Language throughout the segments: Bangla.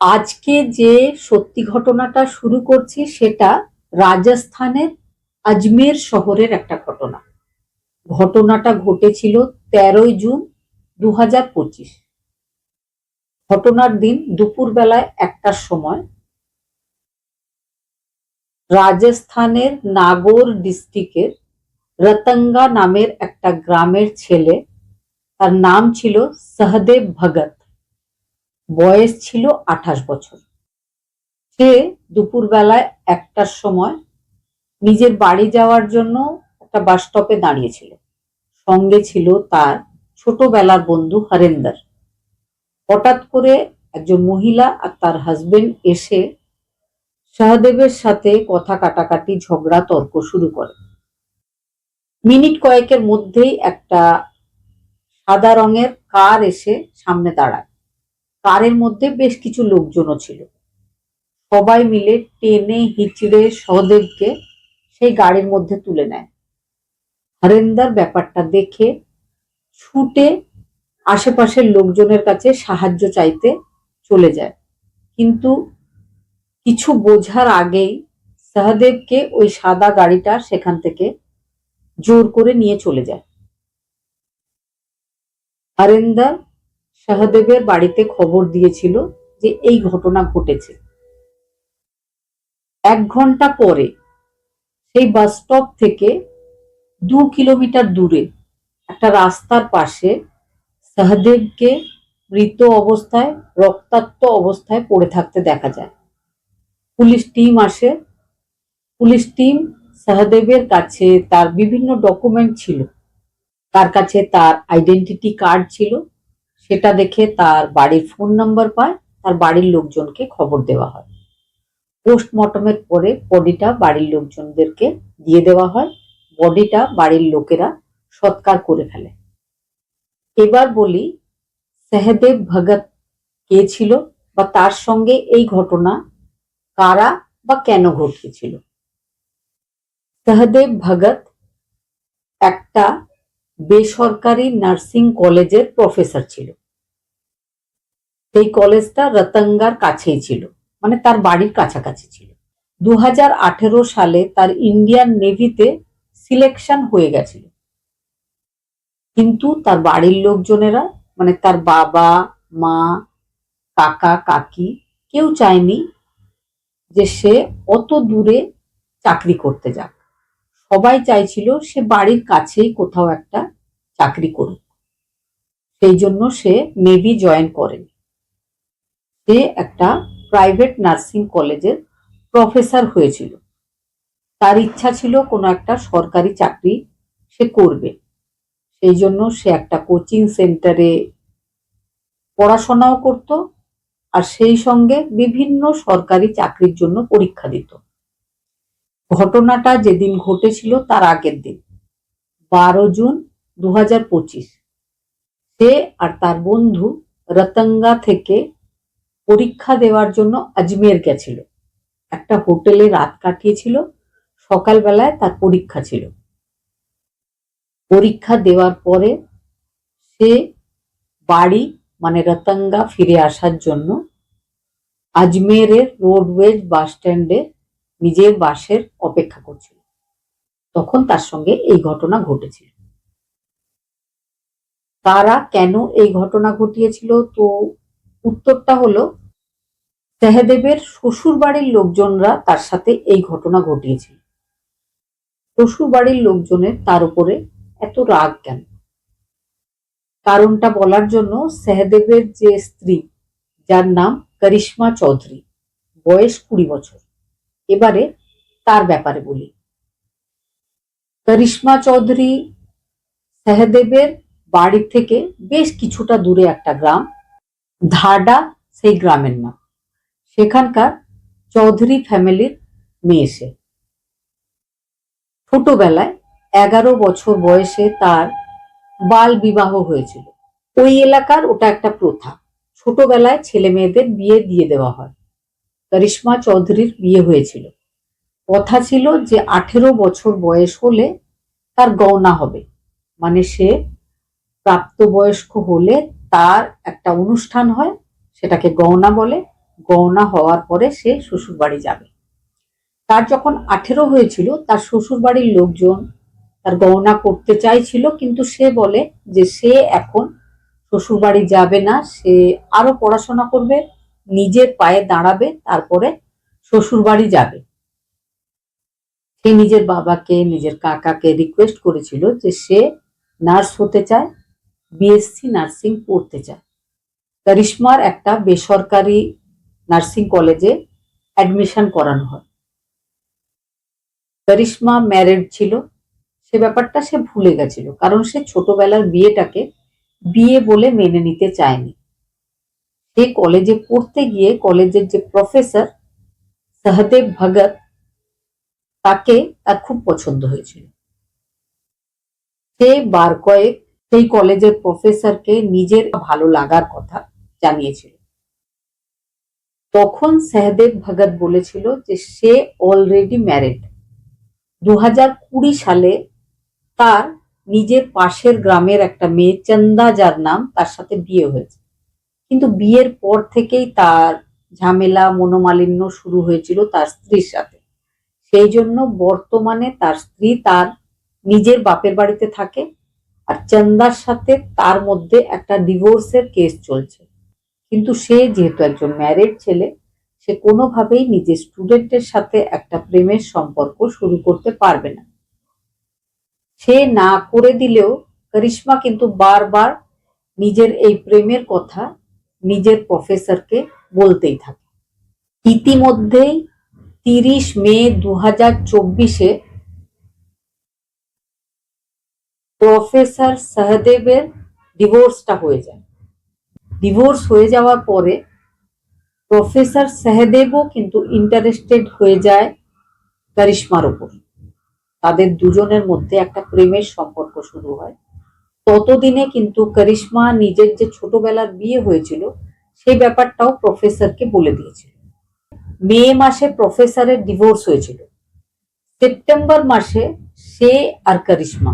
আজকে যে সত্যি ঘটনাটা শুরু করছি সেটা রাজস্থানের আজমের শহরের একটা ঘটনা। ঘটনাটা ঘটেছিল তেরোই জুন দু হাজার পঁচিশ। ঘটনার দিন দুপুরবেলায় একটার সময় রাজস্থানের নাগর ডিস্ট্রিক্টের রতঙ্গা নামের একটা গ্রামের ছেলে, তার নাম ছিল সহদেব ভগত। বয়স ছিল আঠাশ বছর। সে দুপুরবেলায় একটার সময় নিজের বাড়ি যাওয়ার জন্য একটা বাস স্টপে দাঁড়িয়েছিল। সঙ্গে ছিল তার ছোটবেলার বন্ধু হরেন্দর। হঠাৎ করে একজন মহিলা আর তার হাজবেন্ড এসে সহদেবের সাথে কথা কাটাকাটি, ঝগড়া, তর্ক শুরু করে। মিনিট কয়েকের মধ্যেই একটা সাদা রঙের কার এসে সামনে দাঁড়ায়। কারের মধ্যে বেশ কিছু লোকজনও ছিল। সবাই মিলে টেনে, হিচড়ে সহদেবকে সেই গাড়ির মধ্যে তুলে নেয়। হরেন্দার ব্যাপারটা দেখে ছুটে আশেপাশের লোকজনের কাছে সাহায্য চাইতে চলে যায়। কিন্তু কিছু বোঝার আগেই সহদেবকে ওই সাদা গাড়িটা সেখান থেকে জোর করে নিয়ে চলে যায়। হরেন্দার সহদেবের বাড়িতে খবর দিয়েছিল যে এই ঘটনা ঘটেছে। এক ঘণ্টা পরে সেই বাস স্টপ থেকে দু কিলোমিটার দূরে একটা রাস্তার পাশে সহদেবকে মৃত অবস্থায়, রক্তাক্ত অবস্থায় পড়ে থাকতে দেখা যায়। পুলিশ টিম আসে। পুলিশ টিম সহদেবের কাছে তার বিভিন্ন ডকুমেন্ট ছিল। তার কাছে তার আইডেন্টিটি কার্ড ছিল। সেটা দেখে তার বাড়ির ফোন নাম্বার পায়, তার বাড়ির লোকজনকে খবর দেওয়া হয়। পোস্টমর্টমের পরে বডিটা বাড়ির লোকজনদেরকে দিয়ে দেওয়া হয় বডিটা বাড়ির লোকেরা সৎকার করে ফেলে। এবার বলি সহদেব ভগত কে ছিল বা তার সঙ্গে এই ঘটনা কারা বা কেন ঘটিয়েছিল সহদেব ভগত একটা বেসরকারি নার্সিং কলেজের প্রফেসর ছিল। সেই কলেজটা রতঙ্গার কাছেই ছিল মানে তার বাড়ির কাছাকাছি ছিল। দু হাজার আঠেরো সালে তার ইন্ডিয়ান নেভিতে সিলেকশন হয়ে গেছিল। কিন্তু তার বাড়ির লোকজনেরা মানে তার বাবা, মা, কাকা, কাকি, কেউ চায়নি যে সে অত দূরে চাকরি করতে যাক। সবাই চাইছিল সে বাড়ির কাছেই কোথাও একটা চাকরি করুক। সেই জন্য সে নেভি জয়েন করেন। সে একটা প্রাইভেট নার্সিং কলেজের প্রফেসর হয়েছিল। তার ইচ্ছা ছিল কোনো একটা সরকারি চাকরি সে করবে। সেই জন্য সে একটা কোচিং সেন্টারে পড়াশোনাও করত আর সেই সঙ্গে বিভিন্ন সরকারি চাকরির জন্য পরীক্ষা দিত। ঘটনাটা যেদিন ঘটেছিল তার আগের দিন, বারো জুন দু হাজার পঁচিশ। সে আর তার বন্ধু রতঙ্গা থেকে পরীক্ষা দেওয়ার জন্য আজমের গেছিল। একটা হোটেলে রাত কাটিয়েছিল, সকালবেলায় তার পরীক্ষা ছিল। পরীক্ষা দেওয়ার পরে সে বাড়ি মানে রতঙ্গা ফিরে আসার জন্য আজমেরের রোডওয়েজ বাস স্ট্যান্ডে নিজের বাসের অপেক্ষা করছিল। তখন তার সঙ্গে এই ঘটনা ঘটেছিল। তারা কেন এই ঘটনা ঘটিয়েছিল? তো উত্তরটা হলো সহদেবের শ্বশুর বাড়ির লোকজনরা তার সাথে এই ঘটনা ঘটিয়েছিল। শ্বশুর বাড়ির লোকজনের তার উপরে এত রাগ কেন? কারণটা বলার জন্য সহদেবের যে স্ত্রী, যার নাম করিশ্মা চৌধুরী, বয়স কুড়ি বছর। এবারে তার ব্যাপারে বলি। করিশ্মা চৌধুরী সহদেবের বাড়ি থেকে বেশ কিছুটা দূরে একটা গ্রাম ধাডা সেই গ্রামের নাম। সেখানকার চৌধুরী ফ্যামিলির মেয়ে সে। ছোটবেলায় এগারো বছর বয়সে তার বাল বিবাহ হয়েছিল। ওই এলাকার ওটা একটা প্রথা। ছোটবেলায় ছেলে মেয়েদের বিয়ে দিয়ে দেওয়া হয়। করিশ্মা চৌধুরীর বিয়ে হয়েছিল। কথা ছিল যে আঠেরো বছর বয়স হলে তার গয়না হবে। মানে সে প্রাপ্তবয়স্ক হলে তার একটা অনুষ্ঠান হয়, সেটাকে গয়না বলে। গহনা হওয়ার পরে সে শ্বশুর বাড়ি যাবে। তার যখন আঠেরো হয়েছিল, তার শ্বশুর বাড়ির লোকজন তার গহনা করতে চাইছিল, কিন্তু সে বলে যে সে এখন শ্বশুর বাড়ি যাবে না, সে আরও পড়াশোনা করবে, নিজের পায়ে দাঁড়াবে, তারপরে শ্বশুর বাড়ি যাবে। সে নিজের বাবাকে, নিজের কাকাকে রিকোয়েস্ট করেছিল যে সে নার্স হতে চায়। বিএসসি নার্সিং পড়তে চায়। করিশ্মার একটা বেসরকারি নার্সিং কলেজে অ্যাডমিশন করানো হয়। করিশ্মা ম্যারিড ছিল। সে ব্যাপারটা সে ভুলে গেছিল, কারণ সে ছোটবেলার বিয়েটাকে বিয়ে বলে মেনে নিতে চায়নি। সে কলেজে পড়তে গিয়ে কলেজের যে প্রফেসর সহদেব ভগত তাকে তার খুব পছন্দ হয়েছিল। সে বার কয়েক সেই কলেজের প্রফেসরকে নিজের ভালো লাগার কথা জানিয়েছিল। তখন সহদেব ভগত বলেছিল যে সে অলরেডি ম্যারিড দু কুড়ি সালে তার নিজের পাশের গ্রামের একটা মেয়ে চন্দা যার নাম তার সাথে বিয়ে হয়েছে। কিন্তু বিয়ের পর থেকেই তার ঝামেলা মনোমালিন্য শুরু হয়েছিল তার স্ত্রীর সাথে। সেই জন্য বর্তমানে তার স্ত্রী তার নিজের বাপের বাড়িতে থাকে আর চন্দার সাথে তার মধ্যে একটা ডিভোর্সের কেস চলছে। কিন্তু সে যেহেতু একজন ম্যারিড ছেলে, সে কোনোভাবেই নিজের স্টুডেন্টের সাথে একটা প্রেমের সম্পর্ক শুরু করতে পারবে না। সে না করে দিলেও করিশ্মা কিন্তু বারবার নিজের এই প্রেমের কথা নিজের প্রফেসরকে বলতেই থাকে। ইতিমধ্যেই তিরিশ মে দু হাজার চব্বিশে প্রফেসর সহদেবের ডিভোর্সটা হয়ে যায়। ডিভোর্স হয়ে যাওয়ার পরে প্রফেসর সহদেবও কিন্তু ইন্টারেস্টেড হয়ে যায় করিশ্মার উপর। তাদের দুজনের মধ্যে একটা প্রেমের সম্পর্ক শুরু হয়। ততদিনে কিন্তু করিশ্মা নিজের যে ছোটবেলার বিয়ে হয়েছিল, সেই ব্যাপারটাও প্রফেসরকে বলে দিয়েছিল। মে মাসে প্রফেসরের ডিভোর্স হয়েছিল। সেপ্টেম্বর মাসে সে আর করিশ্মা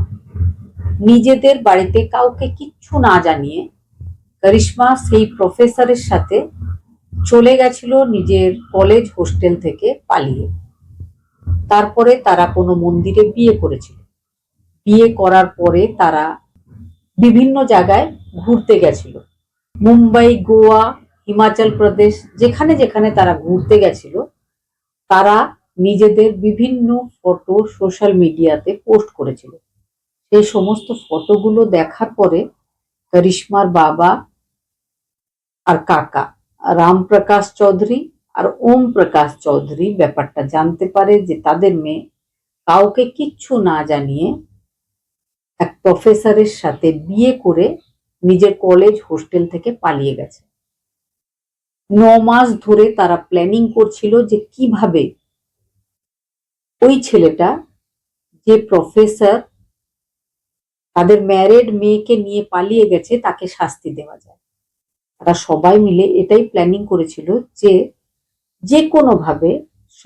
নিজেদের বাড়িতে কাউকে কিচ্ছু না জানিয়ে করিশ্মা সেই প্রফেসরের সাথে চলে গেছিল নিজের কলেজ হোস্টেল থেকে পালিয়ে। তারপরে তারা কোনো মন্দিরে বিয়ে করেছিল। বিয়ে করার পরে তারা বিভিন্ন জায়গায় ঘুরতে গেছিল। মুম্বাই, গোয়া, হিমাচল প্রদেশ, যেখানে যেখানে তারা ঘুরতে গেছিল, তারা নিজেদের বিভিন্ন ফটো সোশ্যাল মিডিয়াতে পোস্ট করেছিল। সেই সমস্ত ফটোগুলো দেখার পরে করিশ্মার বাবা আর কাকা, রামপ্রকাশ চৌধুরী আর ওম প্রকাশ চৌধুরী ব্যাপারটা জানতে পারে যে তাদের মেয়ে কাউকে কিচ্ছু না জানিয়ে এক প্রফেসরের সাথে বিয়ে করে নিজের কলেজ হোস্টেল থেকে পালিয়ে গেছে। ন মাস ধরে তারা প্ল্যানিং করছিল যে কীভাবে ওই ছেলেটা যে প্রফেসর তাদের ম্যারেড মেয়েকে নিয়ে পালিয়ে গেছে, তাকে শাস্তি দেওয়া যায়। তারা সবাই মিলে এটাই প্ল্যানিং করেছিল যে যে কোনোভাবে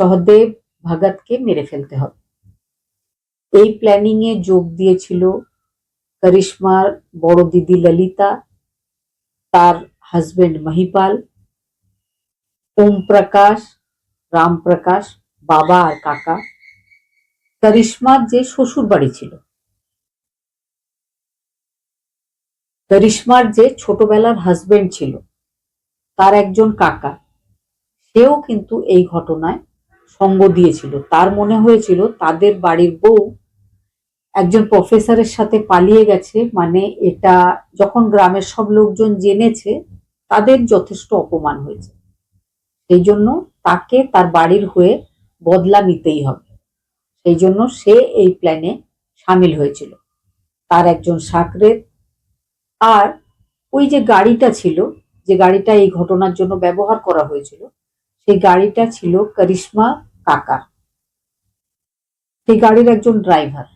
সহদেব ভগতকে মেরে ফেলতে হবে। এই প্ল্যানিং এ যোগ দিয়েছিল করিশ্মার বড় দিদি ললিতা, তার হাজবেন্ড মহিপাল, ওম প্রকাশ, রাম প্রকাশ, বাবা আর কাকা। করিশ্মার যে শ্বশুর বাড়ি ছিল করিশ্মার যে ছোটবেলার হাজবেন্ড ছিল, তার একজন কাকা, সেও কিন্তু এই ঘটনায় সঙ্গ দিয়েছিল। তার মনে হয়েছিল তাদের বাড়ির বউ একজন প্রফেসরের সাথে পালিয়ে গেছে মানে এটা যখন গ্রামের সব লোকজন জেনেছে, তাদের যথেষ্ট অপমান হয়েছে। সেই জন্য তাকে তার বাড়ির হয়ে বদলা নিতেই হবে। সেই জন্য সে এই প্ল্যানে সামিল হয়েছিল। তার একজন সাকরের আর ওই যে গাড়িটা ছিল, যে গাড়িটা এই ঘটনার জন্য ব্যবহার করা হয়েছিল, সেই গাড়িটা ছিল করিশ্মা কাকা। সেই গাড়ির একজন ড্রাইভার।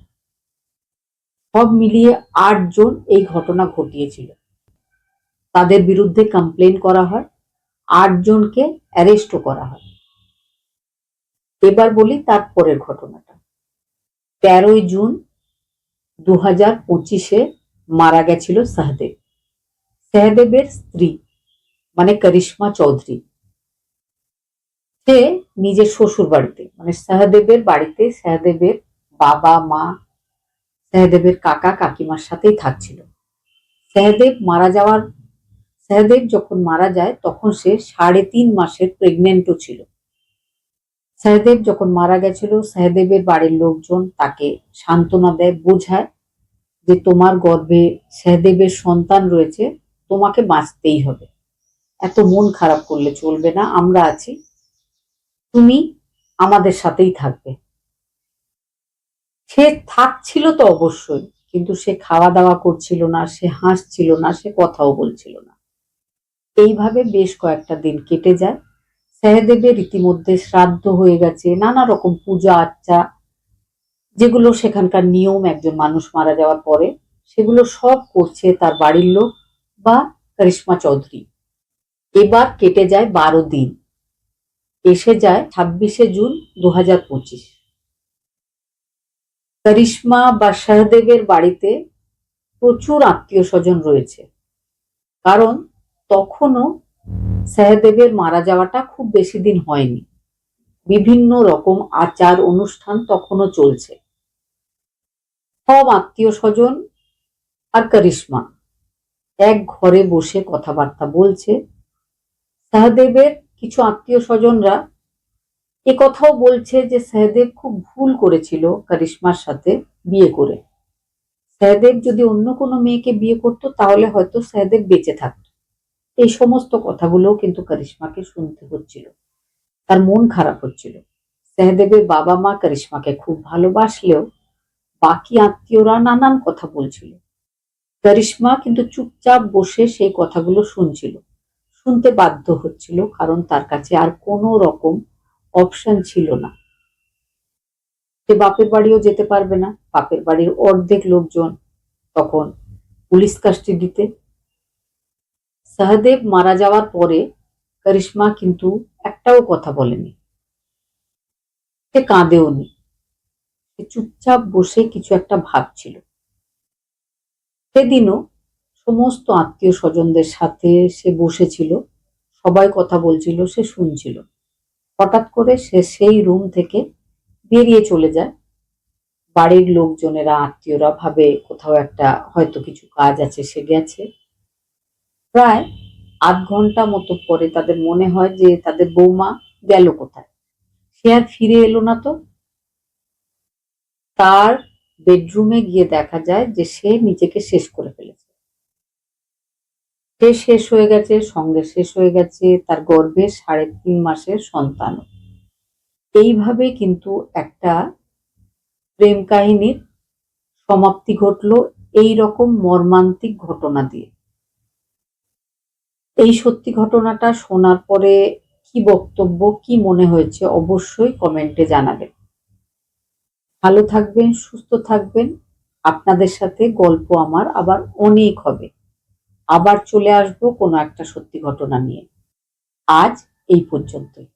সব মিলিয়ে আটজন এই ঘটনা ঘটিয়েছিল। তাদের বিরুদ্ধে কমপ্লেন করা হয় আটজনকে অ্যারেস্টও করা হয়। এবার বলি তারপরের ঘটনাটা। তেরোই জুন দু হাজার পঁচিশে মারা গেছিল সহদেব সহদেবের স্ত্রী মানে করিশ্মা চৌধুরী। সে নিজের শ্বশুর বাড়িতে মানে সহদেবের বাড়িতে সহদেবের বাবা, মা সহদেবের কাকা, কাকিমার সাথেই থাকছিল। সহদেব মারা যাওয়ার সহদেব যখন মারা যায়, তখন সে সাড়ে তিন মাসের প্রেগনেন্টও ছিল। সহদেব যখন মারা গেছিল সহদেবের বাড়ির লোকজন তাকে সান্ত্বনা দেয়, বোঝায় যে তোমার গর্ভে সহদেবের সন্তান রয়েছে, তোমাকে বাঁচতেই হবে। এত মন খারাপ করলে চলবে না, আমরা আছি। তুমি আমাদের সাথেই থাকবে। সে থাকছিল তো অবশ্যই, কিন্তু সে খাওয়া দাওয়া করছিল না, সে হাসছিল না, সে কথাও বলছিল না। এইভাবে বেশ কয়েকটা দিন কেটে যায়। সহদেবের ইতিমধ্যে শ্রাদ্ধ হয়ে গেছে, নানা রকম পূজা আচ্চা যেগুলো সেখানকার নিয়ম, একজন মানুষ মারা যাওয়ার পরে সেগুলো সব করছে তার বাড়ির লোক বা করিশ্মা চৌধুরী। এবার কেটে যায় বারো দিন। এসে যায় ছাব্বিশে জুন দু হাজার পঁচিশ। করিশ্মা বা সহদেবের বাড়িতে প্রচুর আত্মীয় স্বজন রয়েছে। কারণ তখনও সহদেবের মারা যাওয়াটা খুব বেশি দিন হয়নি। বিভিন্ন রকম আচার অনুষ্ঠান তখনও চলছে। সব আত্মীয় স্বজন আর করিশ্মা। এক ঘরে বসে কথাবার্তা বলছে। সহদেবের কিছু আত্মীয় স্বজনরা এ কথাও বলছে যে সহদেব খুব ভুল করেছিল করিশ্মার সাথে বিয়ে করে। সহদেব যদি অন্য কোনো মেয়েকে বিয়ে করতো, তাহলে হয়তো সহদেব বেঁচে থাকতো। এই সমস্ত কথাগুলো কিন্তু করিশ্মাকে শুনতে হচ্ছিল। তার মন খারাপ হচ্ছিল। সহদেবের বাবা মা করিশ্মাকে খুব ভালোবাসলেও বাকি আত্মীয়রা নানান কথা বলছিল। করিশ্মা কিন্তু চুপচাপ বসে সেই কথাগুলো শুনছিল। শুনতে বাধ্য হচ্ছিল, কারণ তার কাছে আর কোনো রকম অপশন ছিল না। সে বাপের বাড়িও যেতে পারবে না, বাপের বাড়ির অর্ধেক লোকজন তখন পুলিশ কাস্টডিতে। সহদেব মারা যাওয়ার পরে করিশ্মা কিন্তু একটাও কথা বলেনি। সে কাঁদেও নি চুপচাপ বসে কিছু একটা ভাবছিল। সেদিনও সমস্ত আত্মীয় স্বজনদের সাথে সে বসেছিল, সবাই কথা বলছিল, সে শুনছিল। হঠাৎ করে সে সেই রুম থেকে বেরিয়ে চলে যায়। বাড়ির লোকজনেরা, আত্মীয়রা ভাবে কোথাও একটা হয়তো কিছু কাজ আছে, সে গেছে। প্রায় আধ ঘণ্টা মতো পরে তাদের মনে হয় যে তাদের বৌমা গেল কোথায়। সে আর ফিরে এলো না তো। তার বেডরুমে গিয়ে দেখা যায় যে সে নিজেকে শেষ করে ফেলেছে। সে শেষ হয়ে গেছে, সঙ্গে শেষ হয়ে গেছে তার গর্ভে সাড়ে তিন মাসের সন্তান এইভাবে কিন্তু একটা প্রেম কাহিনীর সমাপ্তি ঘটলো এই রকম মর্মান্তিক ঘটনা দিয়ে। এই সত্যি ঘটনাটা শোনার পরে কি বক্তব্য, কি মনে হয়েছে অবশ্যই কমেন্টে জানাবেন। ভালো থাকবেন, সুস্থ থাকবেন। আপনাদের সাথে গল্প আমার আবার অনেক হবে। আবার চলে আসব কোনো একটা সত্যি ঘটনা নিয়ে। আজ এই পর্যন্তই।